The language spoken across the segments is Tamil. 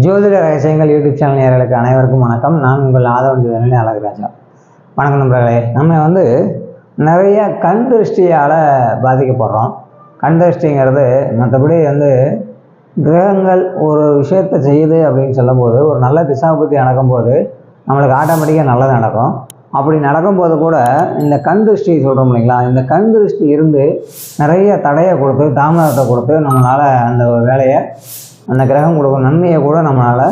ஜோதிட ரகசியங்கள் யூடியூப் சேனல் நேர்களுக்கு அனைவருக்கும் வணக்கம். நான் உங்கள் ஆதவன் ஜோதிடனே அழகுராஜா வணக்கம் நண்பர்களே. நம்ம வந்து நிறைய கண் திருஷ்டியால் பாதிக்கப்படுறோம். கண் திருஷ்டிங்கிறது மற்றபடி வந்து கிரகங்கள் ஒரு விஷயத்தை செய்யுது அப்படின்னு சொல்லும்போது ஒரு நல்ல திசாபுத்தி நடக்கும்போது நம்மளுக்கு ஆட்டோமேட்டிக்காக நல்லது நடக்கும். அப்படி நடக்கும்போது கூட இந்த கண் திருஷ்டி சொல்கிறோம் இல்லைங்களா? இந்த கண் திருஷ்டி இருந்து நிறைய தடையை கொடுத்து தாமதத்தை கொடுத்து நம்மளால் அந்த வேலையை அந்த கிரகம் கொடுக்கும் நன்மையை கூட நம்மளால்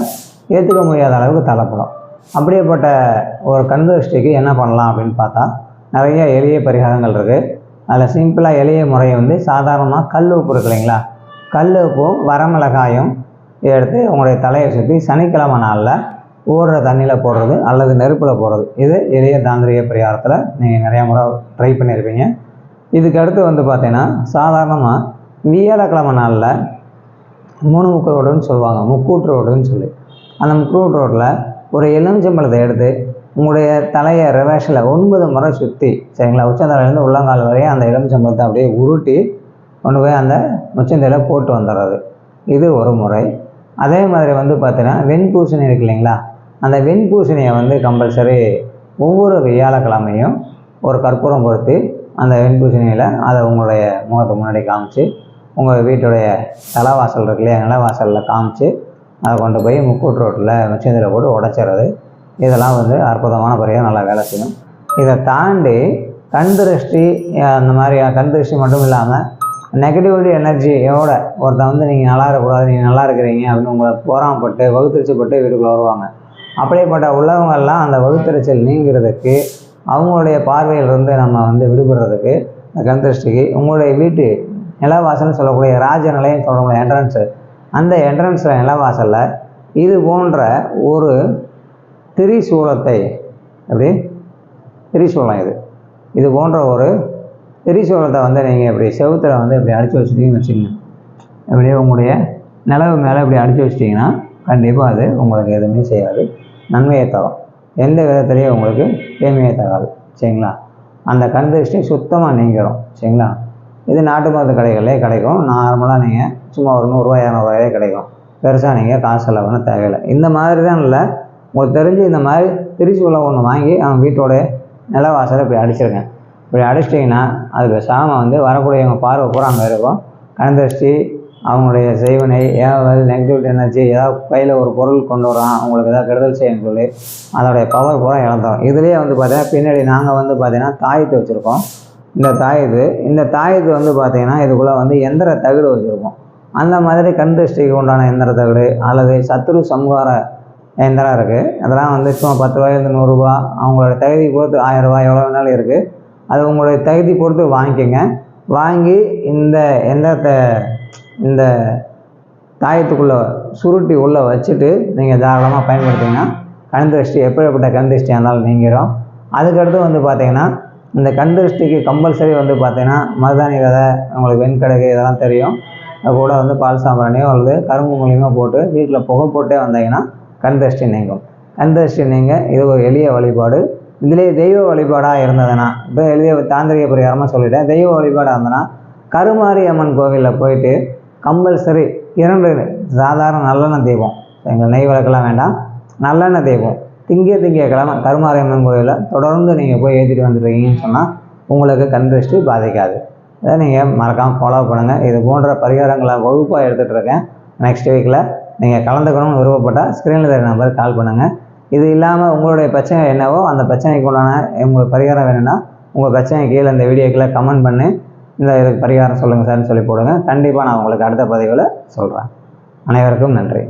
ஏற்றுக்க முடியாத அளவுக்கு தள்ளப்படும். அப்படியேப்பட்ட ஒரு கந்தஷ்டிக்கு என்ன பண்ணலாம் அப்படின்னு பார்த்தா நிறைய எளிய பரிகாரங்கள் இருக்குது அதில் சிம்பிளாக எளிய முறையை வந்து சாதாரணமாக கல் உப்பு இருக்கு இல்லைங்களா? கல் உப்பும் வரமிளகாயும் எடுத்து உங்களுடைய தலையை சுற்றி சனிக்கிழமை நாளில் ஓடுற தண்ணியில் போடுறது அல்லது நெருப்பில் போடுறது. இது எளிய தாந்திரிக பரிகாரத்தில் நீங்கள் நிறையா முறை ட்ரை பண்ணியிருப்பீங்க இதுக்கு அடுத்து வந்து பார்த்தீங்கன்னா சாதாரணமாக வியாழக்கிழமை நாளில் மூணு முக்கு ரோடுன்னு சொல்லுவாங்க முக்கூட்டு ரோடுன்னு சொல்லி. அந்த முக்கூட்டு ரோட்டில் ஒரு எலுமிச்சம்பழத்தை எடுத்து உங்களுடைய தலையை ரிவேஷில் ஒன்பது முறை சுற்றி சரிங்களா உச்சந்தலையிலேருந்து உள்ளங்கால் வரையும் அந்த எலுமிச்சம்பழத்தை அப்படியே உருட்டி கொண்டு போய் அந்த உச்சந்தையில் போட்டு வந்துடுறது. இது ஒரு முறை. அதே மாதிரி வந்து பார்த்தீங்கன்னா வெண்பூசணி இருக்கு இல்லைங்களா அந்த வெண்பூசணியை வந்து கம்பல்சரி ஒவ்வொரு வியாழக்கிழமையும் ஒரு கற்பூரம் பொறுத்து அந்த வெண்பூசணியில் அதை உங்களுடைய முகத்துக்கு முன்னாடி காமிச்சு உங்கள் வீட்டுடைய தலைவாசல் இருக்கு இல்லையா? நிலவாசலில் காமிச்சு அதை கொண்டு போய் முக்கூட்டு ரோட்டில் மிச்சந்தில் போட்டு உடைச்சிடுறது இதெல்லாம் வந்து அற்புதமான முறையாக நல்லா வேலை செய்யும். இதை தாண்டி கண் திருஷ்டி அந்த மாதிரி கண் திருஷ்டி மட்டும் இல்லாமல் நெகட்டிவிட்டி எனர்ஜியோட ஒருத்தன் வந்து நீங்கள் நல்லா இருக்கக்கூடாது நீங்கள் நல்லா இருக்கிறீங்க அப்படின்னு உங்களை போராமப்பட்டு வகுத்தறிச்சப்பட்டு வீட்டுக்குள்ளே வருவாங்க. அப்படியேப்பட்ட உள்ளவங்கள்லாம் அந்த வகுத்தறிச்சல் நீங்கிறதுக்கு அவங்களுடைய பார்வையிலிருந்து நம்ம வந்து விடுபடுறதுக்கு இந்த கண் திருஷ்டிக்கு உங்களுடைய வீட்டு நிலவாசல்னு சொல்லக்கூடிய ராஜ நிலையம் சொல்லக்கூடிய என்ட்ரன்ஸு அந்த என்ட்ரன்ஸில் நிலவாசலில் இது போன்ற ஒரு திரிசூலத்தை எப்படி? திரிசூலம் இது. இது போன்ற ஒரு திரிசூலத்தை வந்து நீங்கள் இப்படி செவுத்தில் வந்து இப்படி அடித்து வச்சுட்டீங்கன்னு வச்சுக்கோங்க. இப்படியே உங்களுடைய நிலவு மேலே இப்படி அடித்து வச்சிட்டிங்கன்னா கண்டிப்பாக அது உங்களுக்கு எதுவுமே செய்யாது. நன்மையை தரும். எந்த விதத்துலேயும் உங்களுக்கு தீமையை தராது. சரிங்களா? அந்த கண் திருஷ்டி சுத்தமாக நீங்கிடும் சரிங்களா? இது நாட்டு மருந்து கடைகளே கிடைக்கும். நார்மலாக நீங்கள் சும்மா ஒரு நூறுரூவா இரநூறுவாயே கிடைக்கும். பெருசாக நீங்கள் காசு செலவுன்னு தேவையில்லை. இந்த மாதிரி தான் இல்லை. உங்களுக்கு தெரிஞ்சு இந்த மாதிரி திரிசூலம் ஒன்று வாங்கி அவன் வீட்டோடைய நிலவாசலை இப்படி அடிச்சிருங்க. இப்படி அடிச்சிட்டிங்கன்னா அது சாமம் வந்து வரக்கூடியவங்க பார்வை பூரா அங்கே இருக்கும். கண் அவங்களுடைய செய்வனை ஏவல் நெகட்டிவ் எனர்ஜி ஏதாவது கையில் ஒரு பொருள் கொண்டு வரான் அவங்களுக்கு ஏதாவது கெடுதல் செய்யணும்னு சொல்லி அதோடைய பவர் பூரா இழந்துடும் இதுலேயே வந்து பார்த்தீங்கன்னா பின்னாடி நாங்கள் வந்து பார்த்தீங்கன்னா தாயத்தை வச்சுருக்கோம். இந்த தாயது இந்த தாயத்து வந்து பார்த்திங்கன்னா இதுக்குள்ளே வந்து எந்திர தகடு வச்சுருக்கோம். அந்த மாதிரி கண் திருஷ்டிக்கு உண்டான எந்திர தகடு அல்லது சத்ரு சம்ஹார எந்திரம் இருக்குது அதெல்லாம் வந்து சும்மா பத்து ரூபாயிலேருந்து நூறுரூவா அவங்களோட தகுதி பொறுத்து ஆயிரம் ரூபாய் எவ்வளோ வேணாலும் இருக்குது அது உங்களுடைய தகுதி பொறுத்து வாங்கிக்கோங்க. வாங்கி இந்த எந்திரத்தை இந்த தாயத்துக்குள்ளே சுருட்டி உள்ளே வச்சுட்டு நீங்கள் தாராளமாக பயன்படுத்திங்கன்னா கண் திருஷ்டி எப்படிப்பட்ட கண் திருஷ்டியாக இருந்தாலும் நீங்கிடும் அதுக்கடுத்து வந்து பார்த்திங்கன்னா இந்த கண்திருஷ்டிக்கு கம்பல்சரி வந்து பார்த்தீங்கன்னா மருதாணி விதை உங்களுக்கு வெண்கடகு இதெல்லாம் தெரியும். அது கூட வந்து பால் சாம்பிராணியோ அல்லது கரும்பு மூலியமாக போட்டு வீட்டில் புகை போட்டே வந்தீங்கன்னா கண் நீங்கும். கண் நீங்க இது ஒரு எளிய வழிபாடு. இதிலே தெய்வ வழிபாடாக இருந்ததுன்னா இப்போ எளிய தாந்திரிக பரிகாரமாக சொல்லிட்டேன். தெய்வ வழிபாடாக இருந்ததுன்னா கருமாரி அம்மன் கோவிலில் போயிட்டு கம்பல்சரி இரண்டு சாதாரண நல்லெண்ணெய் தெய்வம் எங்கள் நெய் விளக்கெல்லாம் வேண்டாம். நல்லெண்ணெய் தெய்வம் திங்க திங்கக்கிழமை கருமாரியம்மன் கோயிலில் தொடர்ந்து நீங்கள் போய் ஏற்றிட்டு வந்துருக்கீங்கன்னு சொன்னால் உங்களுக்கு கண் திருஷ்டி பாதிக்காது. இதை நீங்கள் மறக்காமல் ஃபாலோ பண்ணுங்கள் இது போன்ற பரிகாரங்களை வகுப்பாக எடுத்துகிட்டு இருக்கேன். நெக்ஸ்ட் வீக்கில் நீங்கள் கலந்துக்கணும்னு விருப்பப்பட்டால் ஸ்க்ரீனில் தர நம்பருக்கு கால் பண்ணுங்கள் இது இல்லாமல் உங்களுடைய பிரச்சனை என்னவோ அந்த பிரச்சனைக்கு உண்டான உங்களுக்கு பரிகாரம் வேணும்னா உங்கள் பிரச்சனை கீழே இந்த வீடியோக்கில் கமெண்ட் பண்ணி இந்த இதுக்கு பரிகாரம் சொல்லுங்கள் சார்னு சொல்லி போடுங்க. கண்டிப்பாக நான் உங்களுக்கு அடுத்த பதிவில் சொல்கிறேன் அனைவருக்கும் நன்றி.